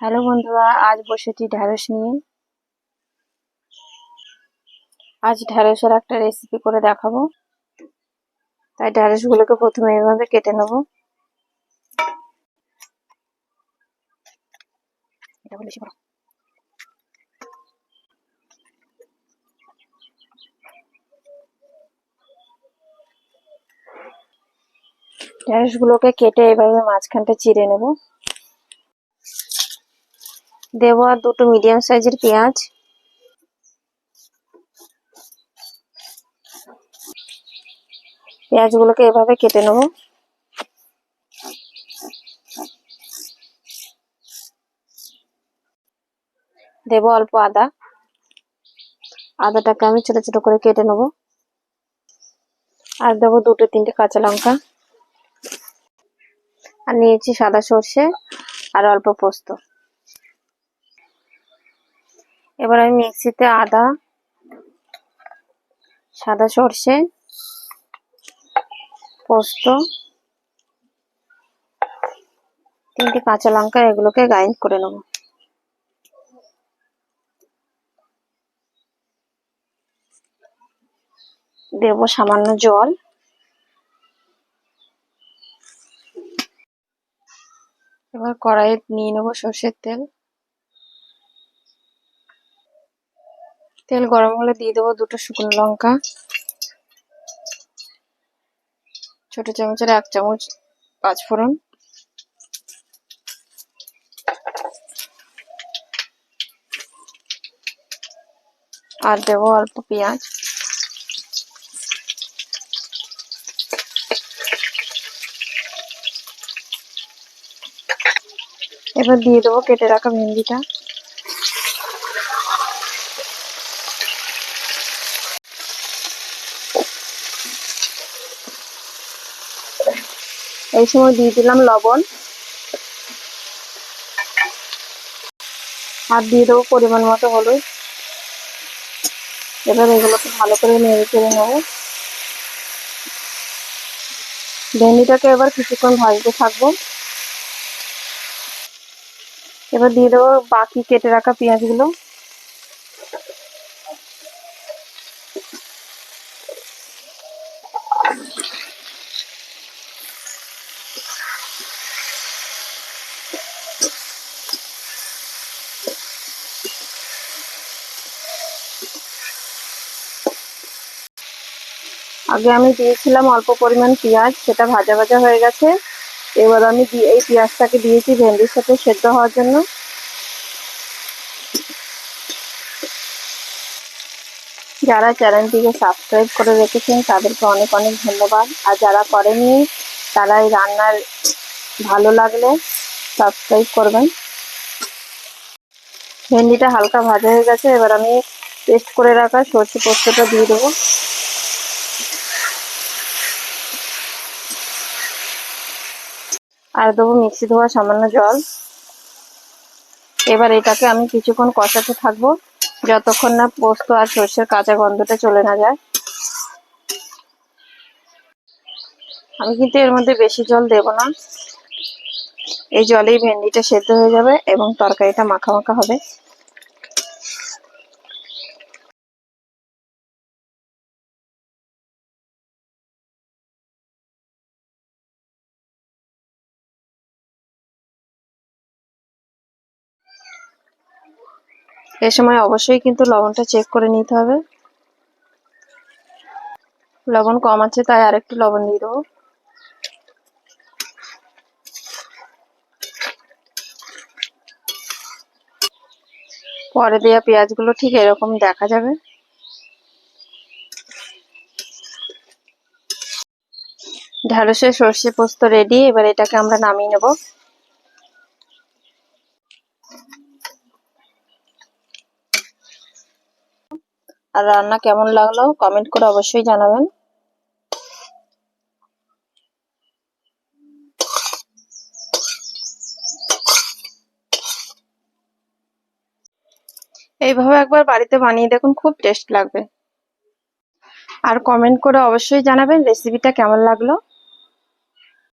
Hello বন্ধুরা, আজ বসেছি ঢ্যাঁড়স নিয়ে। আজ ঢ্যাঁড়সের একটা রেসিপি করে দেখাবো। তাই ঢ্যাঁড়সগুলোকে প্রথমে এইভাবে কেটে নেব। এটা। ঢ্যাঁড়সগুলোকে কেটে এভাবে মাঝখানটা চিড়ে নেব। দেবো আর দুটো মিডিয়াম সাইজের পেঁয়াজ। পেঁয়াজগুলোকে এভাবে কেটে নেব। দেবো অল্প আদা। আদাটাকে আমি ছোট ছোট করে কেটে নেব। আর দেবো দুটো তিনটে কাঁচা লঙ্কা। আর নিয়েছি সাদা সর্ষে আর অল্প পোস্ত। এবার আমি মিক্সিতে আদা, সাদা সর্ষে, পোস্ত, তিনটে কাঁচা লঙ্কা এগুলোকে গ্রাইন্ড করে নেব। দেব সামান্য জল। এবার কড়াইয়ে নিয়ে নেব সর্ষের তেল। তেল গরম হলে দিয়ে দেবো দুটো শুকনো লঙ্কা, ছোট চামচের এক চামচ পাঁচফোড়ন আর দেবো অল্প পেঁয়াজ। এবার দিয়ে দেবো কেটে রাখা ভেন্ডিটা। এই সময় দিয়ে দিলাম লবণ। আর দিয়ে দেবো পরিমাণ মতো হলুদ। এবার এগুলোকে ভালো করে নেড়ে চেড়ে নেব। ভেন্ডিটাকে এবার কিছুক্ষণ ভাজতে থাকব। এবার দিয়ে দেবো বাকি কেটে রাখা পেঁয়াজগুলো। আগে আমি দিয়েছিলাম অল্প পরিমাণ পেঁয়াজ, সেটা ভাজা ভাজা হয়ে গেছে। এবার আমি এই পেঁয়াজটাকে দিয়েছি ভেন্ডির সাথে সেদ্ধ হওয়ার জন্য। যারা চ্যানেলটিকে সাবস্ক্রাইব করে রেখেছেন, তাদেরকে অনেক অনেক ধন্যবাদ। আর যারা করেনি তারা এই রান্নার ভালো লাগলে সাবস্ক্রাইব করবেন। ভেন্ডিটা হালকা ভাজা হয়ে গেছে, এবার আমি পেস্ট করে রাখা সর্ষে পোস্তটা দিয়ে দেবো। আর দেবো মিক্সি ধোয়া সামান্য জল। এবার এটাকে আমি কিছুক্ষণ কষাতে থাকব, যতক্ষণ না পোস্ত আর সর্ষের কাঁচা গন্ধটা চলে না যায়। আমি কিন্তু এর মধ্যে বেশি জল দেব না। এই জলেই ভেন্ডিটা সেদ্ধ হয়ে যাবে এবং তরকারিটা মাখা মাখা হবে। এ সময় অবশ্যই কিন্তু লবণটা চেক করে নিতে হবে। লবণ কম আছে, তাই আরেকটু লবণ দিয়ে দেবো। পরে দেওয়া পেঁয়াজগুলো ঠিক এরকম দেখা যাবে। ঢ্যাঁড়সের সর্ষে পোস্ত রেডি এবার এটাকে আমরা নামিয়ে নেব। আর রান্না কেমন লাগল কমেন্ট করে অবশ্যই জানাবেন। এইভাবে একবার বাড়িতে বানিয়ে দেখুন, খুব টেস্ট লাগবে। আর কমেন্ট করে অবশ্যই জানাবেন রেসিপিটা কেমন লাগল।